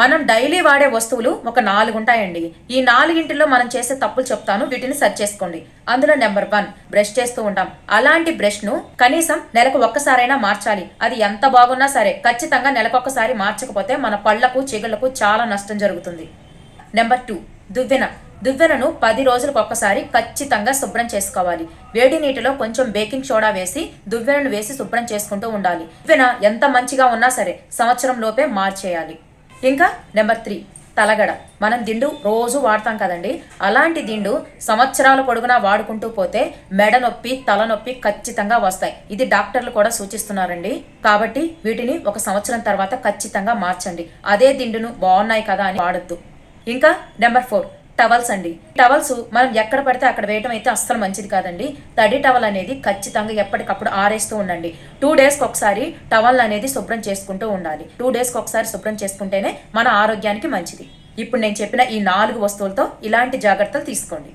మనం డైలీ వాడే వస్తువులు ఒక నాలుగు ఉంటాయండి ఈ నాలుగింటిలో మనం చేసే తప్పులు చెప్తాను వీటిని సెర్చ్ చేసుకోండి. అందులో నెంబర్ వన్ బ్రష్ చేస్తూ ఉంటాం. అలాంటి బ్రష్ను కనీసం నెలకు ఒక్కసారైనా మార్చాలి. అది ఎంత బాగున్నా సరే ఖచ్చితంగా నెలకొక్కసారి మార్చకపోతే మన పళ్ళకు చిగుళ్ళకు చాలా నష్టం జరుగుతుంది. నెంబర్ టూ దువ్వెన. దువ్వెనను పది రోజులకు ఒక్కసారి ఖచ్చితంగా శుభ్రం చేసుకోవాలి. వేడి నీటిలో కొంచెం బేకింగ్ సోడా వేసి దువ్వెనను వేసి శుభ్రం చేసుకుంటూ ఉండాలి. దువ్వెన ఎంత మంచిగా ఉన్నా సరే సంవత్సరం లోపే మార్చేయాలి. ఇంకా నెంబర్ త్రీ తలగడ. మనం దిండు రోజు వాడతాం కదండి. అలాంటి దిండు సంవత్సరాల పొడుగునా వాడుకుంటూ పోతే మెడ నొప్పి తలనొప్పి ఖచ్చితంగా వస్తాయి. ఇది డాక్టర్లు కూడా సూచిస్తున్నారండి. కాబట్టి వీటిని ఒక సంవత్సరం తర్వాత ఖచ్చితంగా మార్చండి. అదే దిండును బాగున్నాయి కదా అని వాడద్దు. ఇంకా నెంబర్ ఫోర్ టవల్స్ అండి. టవల్స్ మనం ఎక్కడ పడితే అక్కడ వేయటం అయితే అస్సలు మంచిది కాదండి. తడి టవల్ అనేది ఖచ్చితంగా ఎప్పటికప్పుడు ఆరేస్తూ ఉండండి. టూ డేస్కి ఒకసారి టవల్ అనేది శుభ్రం చేసుకుంటూ ఉండాలి. టూ డేస్కి ఒకసారి శుభ్రం చేసుకుంటేనే మన ఆరోగ్యానికి మంచిది. ఇప్పుడు నేను చెప్పిన ఈ నాలుగు వస్తువులతో ఇలాంటి జాగ్రత్తలు తీసుకోండి.